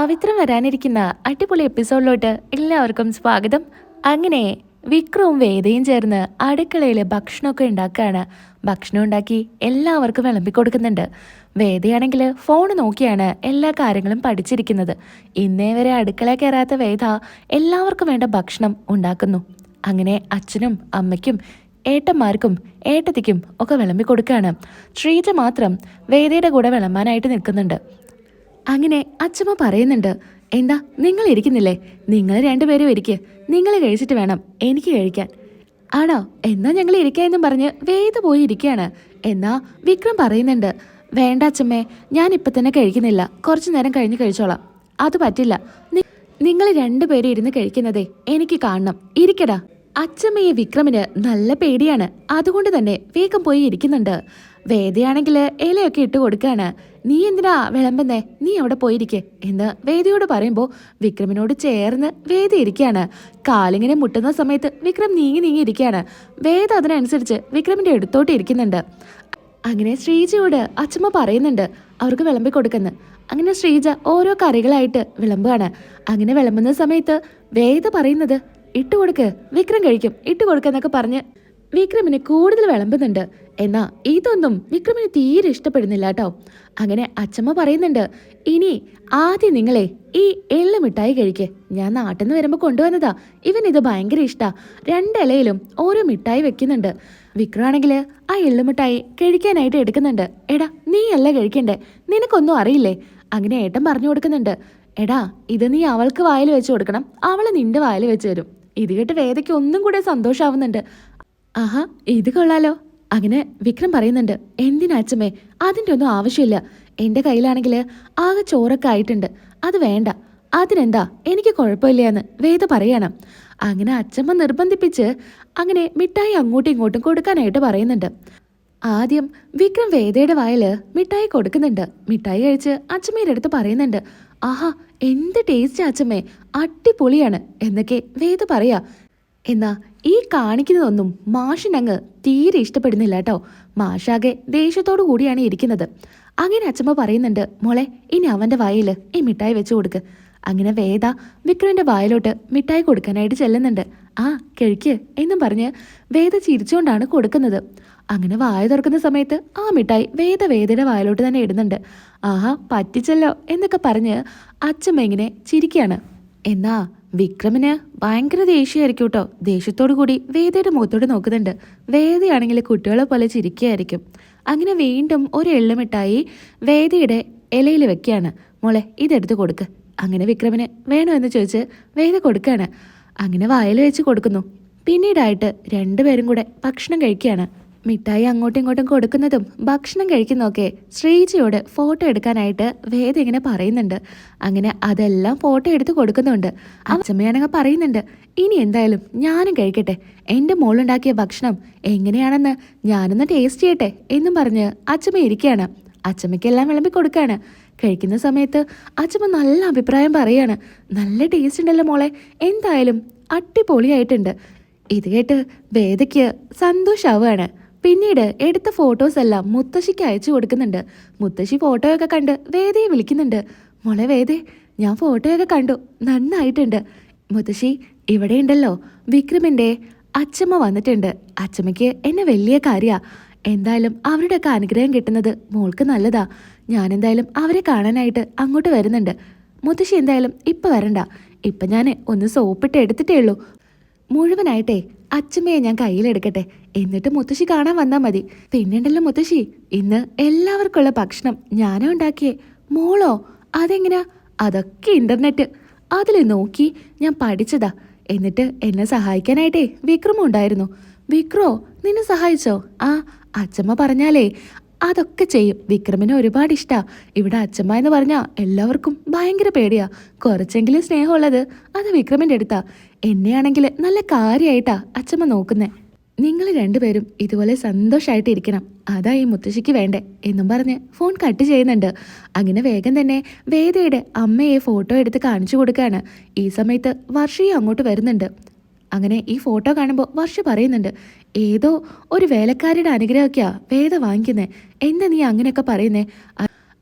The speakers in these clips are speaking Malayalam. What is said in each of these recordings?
പവിത്രം വരാനിരിക്കുന്ന അടിപൊളി എപ്പിസോഡിലോട്ട് എല്ലാവർക്കും സ്വാഗതം. അങ്ങനെ വിക്രവും വേദയും ചേർന്ന് അടുക്കളയിൽ ഭക്ഷണമൊക്കെ ഉണ്ടാക്കുകയാണ്. ഭക്ഷണം ഉണ്ടാക്കി എല്ലാവർക്കും വിളമ്പി കൊടുക്കുന്നുണ്ട്. വേദയാണെങ്കിൽ ഫോൺ നോക്കിയാണ് എല്ലാ കാര്യങ്ങളും പഠിച്ചിരിക്കുന്നത്. ഇന്നേ വരെ അടുക്കള കയറാത്ത വേദ എല്ലാവർക്കും വേണ്ട ഭക്ഷണം ഉണ്ടാക്കുന്നു. അങ്ങനെ അച്ഛനും അമ്മയ്ക്കും ഏട്ടന്മാർക്കും ഏട്ടത്തിക്കും ഒക്കെ വിളമ്പി കൊടുക്കുകയാണ്. ശ്രീജ മാത്രം വേദയുടെ കൂടെ വിളമ്പാനായിട്ട് നിൽക്കുന്നുണ്ട്. അങ്ങനെ അച്ഛമ്മ പറയുന്നുണ്ട് എന്താ നിങ്ങൾ ഇരിക്കുന്നില്ലേ? നിങ്ങൾ രണ്ടുപേരും ഇരിക്കുക നിങ്ങൾ കഴിച്ചിട്ട് വേണം എനിക്ക് കഴിക്കാൻ. ആണോ? എന്നാ ഞങ്ങൾ ഇരിക്കാമെന്നും പറഞ്ഞ് വേദ പോയി ഇരിക്കുകയാണ് എന്നാ വിക്രം പറയുന്നുണ്ട് വേണ്ട അച്ഛമ്മേ ഞാൻ ഇപ്പം തന്നെ കഴിക്കുന്നില്ല. കുറച്ചു നേരം കഴിഞ്ഞ് കഴിച്ചോളാം. അത് പറ്റില്ല. നിങ്ങൾ രണ്ടുപേരും ഇരുന്ന് കഴിക്കുന്നതേ എനിക്ക് കാണണം. ഇരിക്കടാ. അച്ഛമ്മയെ വിക്രമിന് നല്ല പേടിയാണ്. അതുകൊണ്ട് തന്നെ വേഗം പോയി ഇരിക്കുന്നുണ്ട്. വേദയാണെങ്കിൽ ഇലയൊക്കെ ഇട്ട് കൊടുക്കാണ്. നീ എന്തിനാ വിളമ്പുന്നേ? നീ അവിടെ പോയിരിക്കെ? എന്ന് വേദിയോട് പറയുമ്പോൾ വിക്രമിനോട് ചേർന്ന് വേദി ഇരിക്കുകയാണ് കാലിങ്ങനെ മുട്ടുന്ന സമയത്ത് വിക്രം നീങ്ങി നീങ്ങി ഇരിക്കുകയാണ് വേദ അതിനനുസരിച്ച് വിക്രമിന്റെ അടുത്തോട്ട് ഇരിക്കുന്നുണ്ട്. അങ്ങനെ ശ്രീജയോട് അച്ഛമ്മ പറയുന്നുണ്ട് അവർക്ക് വിളമ്പി കൊടുക്കുന്നു. അങ്ങനെ ശ്രീജ ഓരോ കറികളായിട്ട് വിളമ്പുകയാണ് അങ്ങനെ വിളമ്പുന്ന സമയത്ത് വേദ പറയുന്നത് ഇട്ടുകൊടുക്ക് വിക്രം കഴിക്കും. ഇട്ട് കൊടുക്കെന്നൊക്കെ പറഞ്ഞ് വിക്രമിന് കൂടുതൽ വിളമ്പുന്നുണ്ട്. എന്നാ ഇതൊന്നും വിക്രമിന് തീരെ ഇഷ്ടപ്പെടുന്നില്ല കേട്ടോ അങ്ങനെ അച്ഛമ്മ പറയുന്നുണ്ട് ഇനി ആദ്യം നിങ്ങളെ ഈ എള്ള മിഠായി കഴിക്ക്. ഞാൻ നാട്ടിൽ നിന്ന് വരുമ്പോൾ കൊണ്ടുവന്നതാ. ഇവൻ ഇത് ഭയങ്കര ഇഷ്ടാ. രണ്ടിലയിലും ഓരോ മിഠായി വെക്കുന്നുണ്ട്. വിക്രമാണെങ്കിൽ ആ എള്ളുമിഠായി കഴിക്കാനായിട്ട് എടുക്കുന്നുണ്ട്. എടാ നീ അല്ല കഴിക്കണ്ടേ? നിനക്കൊന്നും അറിയില്ലേ? അങ്ങനെ ഏട്ടൻ പറഞ്ഞു കൊടുക്കുന്നുണ്ട് എടാ ഇത് നീ അവൾക്ക് വായിൽ വെച്ച് കൊടുക്കണം. അവൾ നിന്റെ വായിൽ വെച്ച് തരും. ഇത് കേട്ട് വേദയ്ക്ക് ഒന്നും കൂടെ സന്തോഷാവുന്നുണ്ട്. ആഹാ ഇത് കൊള്ളാലോ. അങ്ങനെ വിക്രം പറയുന്നുണ്ട് എന്തിനാ അച്ഛമ്മേ അതിന്റെ ഒന്നും ആവശ്യമില്ല. എന്റെ കയ്യിലാണെങ്കിൽ ആകെ ചോറൊക്കെ ആയിട്ടുണ്ട്. അത് വേണ്ട. അതിനെന്താ? എനിക്ക് കുഴപ്പമില്ല എന്ന് വേദ പറയണം. അങ്ങനെ അച്ഛമ്മ നിർബന്ധിപ്പിച്ച് അങ്ങനെ മിഠായി അങ്ങോട്ടും ഇങ്ങോട്ടും കൊടുക്കാനായിട്ട് പറയുന്നുണ്ട്. ആദ്യം വിക്രം വേദയുടെ വായിൽ മിഠായി കൊടുക്കുന്നുണ്ട്. മിഠായി കഴിച്ച് അച്ഛമ്മയുടെ അടുത്ത് പറയുന്നുണ്ട് ആഹാ എന്ത് ടേസ്റ്റ് അച്ഛമ്മേ അടിപൊളിയാണ് എന്നൊക്കെ വേദ പറയാ. എന്നാ ഈ കാണിക്കുന്നതൊന്നും മാഷിനങ്ങ് തീരെ ഇഷ്ടപ്പെടുന്നില്ല കേട്ടോ. മാഷാകെ ദേഷ്യത്തോടു കൂടിയാണ് ഇരിക്കുന്നത്. അങ്ങനെ അച്ഛമ്മ പറയുന്നുണ്ട് മോളെ ഇനി അവന്റെ വായിൽ ഈ മിഠായി വെച്ചു കൊടുക്ക്. അങ്ങനെ വേദ വിക്രമിന്റെ വായിലോട്ട് മിഠായി കൊടുക്കാനായിട്ട് ചെല്ലുന്നുണ്ട്. ആ കഴിക്ക് എന്നും പറഞ്ഞ് വേദ ചിരിച്ചുകൊണ്ടാണ് കൊടുക്കുന്നത്. അങ്ങനെ വായ തുറക്കുന്ന സമയത്ത് ആ മിഠായി വേദ വേദയുടെ വായിലോട്ട് തന്നെ ഇടുന്നുണ്ട്. ആഹാ പറ്റിച്ചല്ലോ എന്നൊക്കെ പറഞ്ഞ് അച്ഛമ്മ ഇങ്ങനെ ചിരിക്കുകയാണ് എന്നാ വിക്രമിന് ഭയങ്കര ദേഷ്യമായിരിക്കും കേട്ടോ. ദേഷ്യത്തോടു കൂടി വേദയുടെ മുഖത്തോട് നോക്കുന്നുണ്ട്. വേദയാണെങ്കിൽ കുട്ടികളെ പോലെ ചിരിക്കുകയായിരിക്കും. അങ്ങനെ വീണ്ടും ഒരു എള്ളുമിഠായി വേദയുടെ ഇലയിൽ വെക്കുകയാണ്. മോളെ ഇതെടുത്ത് കൊടുക്ക്. അങ്ങനെ വിക്രമിന് വേണോ എന്ന് ചോദിച്ച് വേദ കൊടുക്കുകയാണ്. അങ്ങനെ വായിൽ വെച്ച് കൊടുക്കുന്നു. പിന്നീടായിട്ട് രണ്ടുപേരും കൂടെ ഭക്ഷണം കഴിക്കുകയാണ്. മിഠായി അങ്ങോട്ടും ഇങ്ങോട്ടും കൊടുക്കുന്നതും ഭക്ഷണം കഴിക്കുന്നതൊക്കെ ശ്രീജിയോട് ഫോട്ടോ എടുക്കാനായിട്ട് വേദ ഇങ്ങനെ പറയുന്നുണ്ട്. അങ്ങനെ അതെല്ലാം ഫോട്ടോ എടുത്ത് കൊടുക്കുന്നുണ്ട്. അച്ഛമ്മയാണെങ്കിൽ പറയുന്നുണ്ട്. ഇനി എന്തായാലും ഞാനും കഴിക്കട്ടെ. എന്റെ മോളുണ്ടാക്കിയ ഭക്ഷണം എങ്ങനെയാണെന്ന് ഞാനൊന്ന് ടേസ്റ്റ് ചെയ്യട്ടെ എന്നും പറഞ്ഞ് അച്ഛമ്മ ഇരിക്കുകയാണ്. അച്ഛമ്മയ്ക്കെല്ലാം വിളമ്പി കൊടുക്കുകയാണ്. കഴിക്കുന്ന സമയത്ത് അച്ഛമ്മ നല്ല അഭിപ്രായം പറയാണ്. നല്ല ടേസ്റ്റ് ഉണ്ടല്ലോ മോളെ. എന്തായാലും അടിപൊളിയായിട്ടുണ്ട്. ഇത് കേട്ട് വേദയ്ക്ക് സന്തോഷാവുകയാണ്. പിന്നീട് എടുത്ത ഫോട്ടോസ് എല്ലാം മുത്തശ്ശിക്ക് അയച്ചു കൊടുക്കുന്നുണ്ട്. മുത്തശ്ശി ഫോട്ടോയൊക്കെ കണ്ട് വേദയെ വിളിക്കുന്നുണ്ട്. മോളെ വേദേ ഞാൻ ഫോട്ടോയൊക്കെ കണ്ടു. നന്നായിട്ടുണ്ട്. മുത്തശ്ശി ഇവിടെ ഉണ്ടല്ലോ. വിക്രമിന്റെ അച്ഛമ്മ വന്നിട്ടുണ്ട്. അച്ഛമ്മയ്ക്ക് എന്നെ വലിയ കാര്യമാണ് എന്തായാലും അവരുടെയൊക്കെ അനുഗ്രഹം കിട്ടുന്നത് മോൾക്ക് നല്ലതാ. ഞാൻ എന്തായാലും അവരെ കാണാനായിട്ട് അങ്ങോട്ട് വരുന്നുണ്ട്. മുത്തശ്ശി എന്തായാലും ഇപ്പൊ വരണ്ട. ഇപ്പൊ ഞാൻ ഒന്ന് സോപ്പിട്ട് എടുത്തിട്ടേ ഉള്ളൂ. മുഴുവനായിട്ടേ അച്ഛമ്മയെ ഞാൻ കയ്യിലെടുക്കട്ടെ. എന്നിട്ട് മുത്തശ്ശി കാണാൻ വന്നാൽ മതി. പിന്നെണ്ടല്ലോ മുത്തശ്ശി ഇന്ന് എല്ലാവർക്കുള്ള ഭക്ഷണം ഞാനാ ഉണ്ടാക്കിയേ. മോളോ അതെങ്ങനെയാ അതൊക്കെ ഇന്റർനെറ്റ് അതിൽ നോക്കി ഞാൻ പഠിച്ചതാ. എന്നിട്ട് എന്നെ സഹായിക്കാനായിട്ടേ വിക്രമം ഉണ്ടായിരുന്നു. വിക്രോ നിന്നെ സഹായിച്ചോ? ആ അച്ഛമ്മ പറഞ്ഞാലേ അതൊക്കെ ചെയ്യും. വിക്രമിന് ഒരുപാട് ഇഷ്ടാ. ഇവിടെ അച്ഛമ്മ എന്ന് പറഞ്ഞാൽ എല്ലാവർക്കും ഭയങ്കര പേടിയാ. കുറച്ചെങ്കിലും സ്നേഹമുള്ളത് അത് വിക്രമിന്റെ അടുത്താ എന്നെയാണെങ്കിൽ നല്ല കാര്യമായിട്ടാ അച്ഛമ്മ നോക്കുന്നേ. നിങ്ങൾ രണ്ടുപേരും ഇതുപോലെ സന്തോഷമായിട്ട് ഇരിക്കണം അതാ ഈ മുത്തശ്ശിക്ക് വേണ്ടേ എന്നും പറഞ്ഞ് ഫോൺ കട്ട് ചെയ്യുന്നുണ്ട്. അങ്ങനെ വേഗം തന്നെ വേദയുടെ അമ്മയെ ഫോട്ടോ എടുത്ത് കാണിച്ചു കൊടുക്കുകയാണ് ഈ സമയത്ത് വർഷയും അങ്ങോട്ട് വരുന്നുണ്ട്. അങ്ങനെ ഈ ഫോട്ടോ കാണുമ്പോൾ വർഷ പറയുന്നുണ്ട് ഏതോ ഒരു വേലക്കാരിയുടെ അനുഗ്രഹമൊക്കെയാ വേദ വാങ്ങിക്കുന്നത് എന്താ നീ അങ്ങനെയൊക്കെ പറയുന്നേ?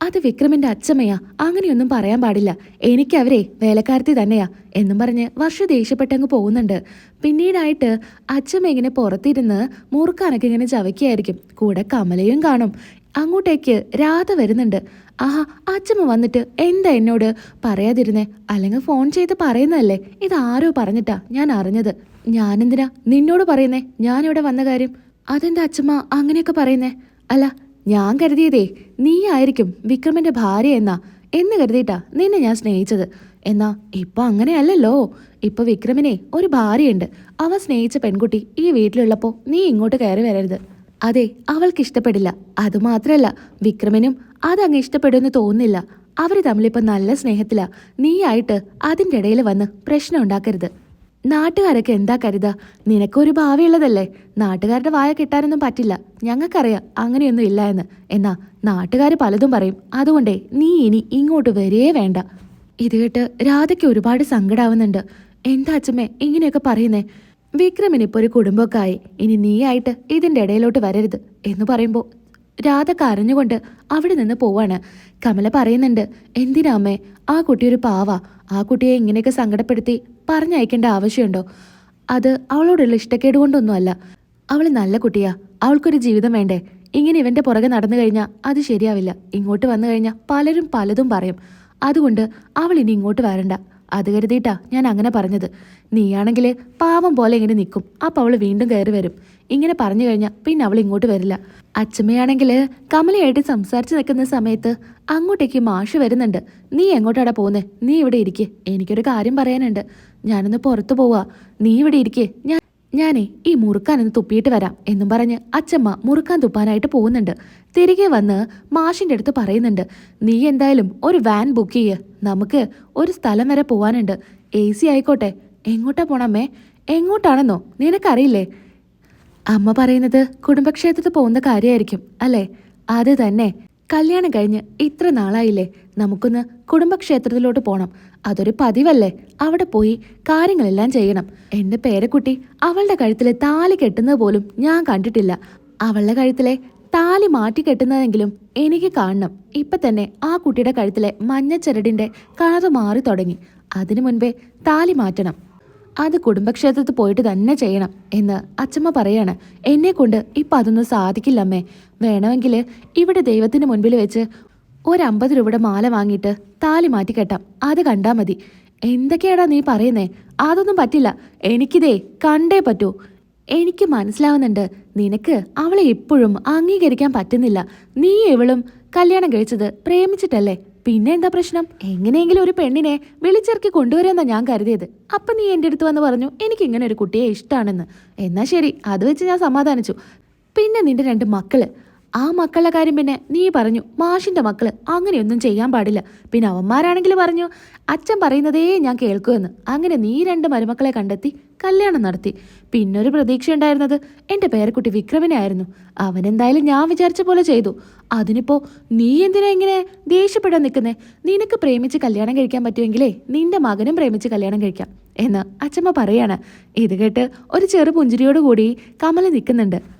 അത് വിക്രമിന്റെ അച്ഛമ്മയാ. അങ്ങനെയൊന്നും പറയാൻ പാടില്ല. എനിക്കവരെ വേലക്കാരത്തി തന്നെയാ എന്നും പറഞ്ഞ് വർഷ ദേഷ്യപ്പെട്ടങ്ങ് പോകുന്നുണ്ട്. പിന്നീടായിട്ട് അച്ഛമ്മ ഇങ്ങനെ പുറത്തിരുന്ന് മുറുക്കാനൊക്കെ ഇങ്ങനെ ചവയ്ക്കായിരിക്കും. കൂടെ കമലയും കാണും. അങ്ങോട്ടേക്ക് രാധ വരുന്നുണ്ട്. ആഹാ അച്ഛമ്മ വന്നിട്ട് എന്താ എന്നോട് പറയാതിരുന്നേ? അല്ലെങ്കിൽ ഫോൺ ചെയ്ത് പറയുന്നതല്ലേ? ആരോ പറഞ്ഞിട്ടാ ഞാൻ അറിഞ്ഞത്. ഞാനെന്തിനാ നിന്നോട് പറയുന്നേ? ഞാനിവിടെ വന്ന കാര്യം. അതെന്താ അച്ഛമ്മ അങ്ങനെയൊക്കെ പറയുന്നേ? അല്ല ഞാൻ കരുതിയതേ നീ ആയിരിക്കും വിക്രമന്റെ ഭാര്യ എന്നാ. എന്ന് കരുതിയിട്ടാ നിന്നെ ഞാൻ സ്നേഹിച്ചത്. എന്നാ ഇപ്പൊ അങ്ങനെയല്ലല്ലോ. ഇപ്പൊ വിക്രമിനെ ഒരു ഭാര്യയുണ്ട്. അവ സ്നേഹിച്ച പെൺകുട്ടി ഈ വീട്ടിലുള്ളപ്പോ നീ ഇങ്ങോട്ട് കയറി വരരുത്. അതെ അവൾക്ക് ഇഷ്ടപ്പെടില്ല. അതുമാത്രല്ല വിക്രമനും അതങ്ങ് ഇഷ്ടപ്പെടുമെന്ന് തോന്നുന്നില്ല. അവർ തമ്മിലിപ്പോ നല്ല സ്നേഹത്തിലാ. നീയായിട്ട് അതിന്റെ ഇടയിൽ വന്ന് പ്രശ്നം ഉണ്ടാക്കരുത്. നാട്ടുകാരൊക്കെ എന്താ കരുതാ? നിനക്കൊരു ഭാവിയുള്ളതല്ലേ? നാട്ടുകാരുടെ വായ കിട്ടാനൊന്നും പറ്റില്ല. ഞങ്ങൾക്കറിയാം അങ്ങനെയൊന്നും ഇല്ല എന്ന്. എന്നാ നാട്ടുകാർ പലതും പറയും. അതുകൊണ്ടേ നീ ഇനി ഇങ്ങോട്ട് വരേ വേണ്ട. ഇത് കേട്ട് രാധയ്ക്ക് ഒരുപാട് സങ്കടാവുന്നുണ്ട്. എന്താ അച്ഛമ്മേ ഇങ്ങനെയൊക്കെ പറയുന്നേ? വിക്രമിനിപ്പോൾ ഒരു കുടുംബമൊക്കെ ആയി ഇനി നീയായിട്ട് ഇതിന്റെ ഇടയിലോട്ട് വരരുത് എന്ന് പറയുമ്പോൾ രാധ കരഞ്ഞുകൊണ്ട് അവിടെ നിന്ന് പോവാണ്. കമല പറയുന്നുണ്ട് എന്തിനാമ്മേ ആ കുട്ടി ഒരു പാവ. ആ കുട്ടിയെ ഇങ്ങനെയൊക്കെ സങ്കടപ്പെടുത്തി പറഞ്ഞയക്കേണ്ട ആവശ്യമുണ്ടോ? അത് അവളോടുള്ള ഇഷ്ടക്കേട് കൊണ്ടൊന്നുമല്ല അവൾ നല്ല കുട്ടിയാ. അവൾക്കൊരു ജീവിതം വേണ്ടേ? ഇങ്ങനെ ഇവന്റെ പുറകെ നടന്നു കഴിഞ്ഞാൽ അത് ശരിയാവില്ല. ഇങ്ങോട്ട് വന്നു കഴിഞ്ഞാൽ പലരും പലതും പറയും. അതുകൊണ്ട് അവൾ ഇനി ഇങ്ങോട്ട് വരണ്ട. അത് കരുതിയിട്ടാ ഞാൻ അങ്ങനെ പറഞ്ഞത്. നീയാണെങ്കിൽ പാവം പോലെ ഇങ്ങനെ നിൽക്കും അപ്പം അവൾ വീണ്ടും കയറി വരും. ഇങ്ങനെ പറഞ്ഞു കഴിഞ്ഞാൽ പിന്നെ അവൾ ഇങ്ങോട്ട് വരില്ല. അച്ഛമ്മയാണെങ്കിൽ കമലയായിട്ട് സംസാരിച്ച് നിൽക്കുന്ന സമയത്ത് അങ്ങോട്ടേക്ക് മാഷ് വരുന്നുണ്ട്. നീ എങ്ങോട്ടാടാ പോകുന്നേ നീ ഇവിടെ ഇരിക്കേ. എനിക്കൊരു കാര്യം പറയാനുണ്ട്. ഞാനൊന്ന് പുറത്തു പോവാ. നീ ഇവിടെ ഇരിക്കേ. ഞാൻ ഞാനേ ഈ മുറുക്കാനൊന്ന് തുപ്പിയിട്ട് വരാം എന്നും പറഞ്ഞ് അച്ചമ്മ മുറുക്കാൻ തുപ്പാനായിട്ട് പോകുന്നുണ്ട്. തിരികെ വന്ന് മാഷിന്റെ അടുത്ത് പറയുന്നുണ്ട് നീ എന്തായാലും ഒരു വാൻ ബുക്ക് ചെയ്യ്. നമുക്ക് ഒരു സ്ഥലം വരെ പോവാനുണ്ട്. എ സി ആയിക്കോട്ടെ. എങ്ങോട്ടാ പോണമ്മേ എങ്ങോട്ടാണെന്നോ? നിനക്കറിയില്ലേ? അമ്മ പറയുന്നത് കുടുംബക്ഷേത്രത്തിൽ പോകുന്ന കാര്യമായിരിക്കും അല്ലേ? അത് തന്നെ. കല്യാണം കഴിഞ്ഞ് ഇത്ര നാളായില്ലേ? നമുക്കൊന്ന് കുടുംബക്ഷേത്രത്തിലോട്ട് പോണം. അതൊരു പതിവല്ലേ? അവിടെ പോയി കാര്യങ്ങളെല്ലാം ചെയ്യണം. എന്റെ പേരക്കുട്ടി അവളുടെ കഴുത്തിലെ താലി കെട്ടുന്നത് പോലും ഞാൻ കണ്ടിട്ടില്ല. അവളുടെ കഴുത്തിലെ താലി മാറ്റി കെട്ടുന്നതെങ്കിലും എനിക്ക് കാണണം. ഇപ്പൊ തന്നെ ആ കുട്ടിയുടെ കഴുത്തിലെ മഞ്ഞച്ചരടിന്റെ കളർ മാറി തുടങ്ങി. അതിനു മുൻപേ താലി മാറ്റണം. അത് കുടുംബക്ഷേത്രത്തിൽ പോയിട്ട് തന്നെ ചെയ്യണം എന്ന് അച്ചമ്മ പറയാണ്. എന്നെ കൊണ്ട് ഇപ്പം അതൊന്നും സാധിക്കില്ലമ്മേ. വേണമെങ്കിൽ ഇവിടെ ദൈവത്തിന് മുൻപിൽ വെച്ച് ഒരു അമ്പത് രൂപയുടെ മാല വാങ്ങിയിട്ട് താലി മാറ്റി കെട്ടാം. അത് കണ്ടാ മതി. എന്തൊക്കെയാടാ നീ പറയുന്നേ? അതൊന്നും പറ്റില്ല. എനിക്കിതേ കണ്ടേ പറ്റൂ. എനിക്ക് മനസ്സിലാവുന്നുണ്ട് നിനക്ക് അവളെ ഇപ്പോഴും അംഗീകരിക്കാൻ പറ്റുന്നില്ല. നീ ഇവളും കല്യാണം കഴിച്ചത് പ്രേമിച്ചിട്ടല്ലേ? പിന്നെ എന്താ പ്രശ്നം? എങ്ങനെയെങ്കിലും ഒരു പെണ്ണിനെ വിളിച്ചിറക്കി കൊണ്ടുവരാന്നാ ഞാൻ കരുതിയത്. അപ്പൊ നീ എന്റെ അടുത്ത് വന്ന് പറഞ്ഞു എനിക്ക് ഇങ്ങനെ ഒരു കുട്ടിയെ ഇഷ്ടമാണെന്ന് എന്നാ ശരി അത് വെച്ച് ഞാൻ സമാധാനിച്ചു. പിന്നെ നിന്റെ രണ്ട് മക്കൾ. ആ മക്കളുടെ കാര്യം പിന്നെ നീ പറഞ്ഞു. മാഷിന്റെ മക്കൾ അങ്ങനെയൊന്നും ചെയ്യാൻ പാടില്ല. പിന്നെ അവന്മാരാണെങ്കിൽ പറഞ്ഞു അച്ഛൻ പറയുന്നതേ ഞാൻ കേൾക്കുമെന്ന് അങ്ങനെ നീ രണ്ട് മരുമക്കളെ കണ്ടെത്തി കല്യാണം നടത്തി. പിന്നൊരു പ്രതീക്ഷ ഉണ്ടായിരുന്നത് എന്റെ പേരക്കുട്ടി വിക്രമിനെ ആയിരുന്നു. അവനെന്തായാലും ഞാൻ വിചാരിച്ച പോലെ ചെയ്തു. അതിനിപ്പോ നീ എന്തിനാ ഇങ്ങനെ ദേഷ്യപ്പെടാൻ നിൽക്കുന്നേ? നിനക്ക് പ്രേമിച്ച് കല്യാണം കഴിക്കാൻ പറ്റുമെങ്കിലേ നിന്റെ മകനും പ്രേമിച്ച് കല്യാണം കഴിക്കാം എന്ന് അച്ഛമ്മ പറയാണ്. ഇത് കേട്ട് ഒരു ചെറു പുഞ്ചിരിയോടുകൂടി കമല നിൽക്കുന്നുണ്ട്.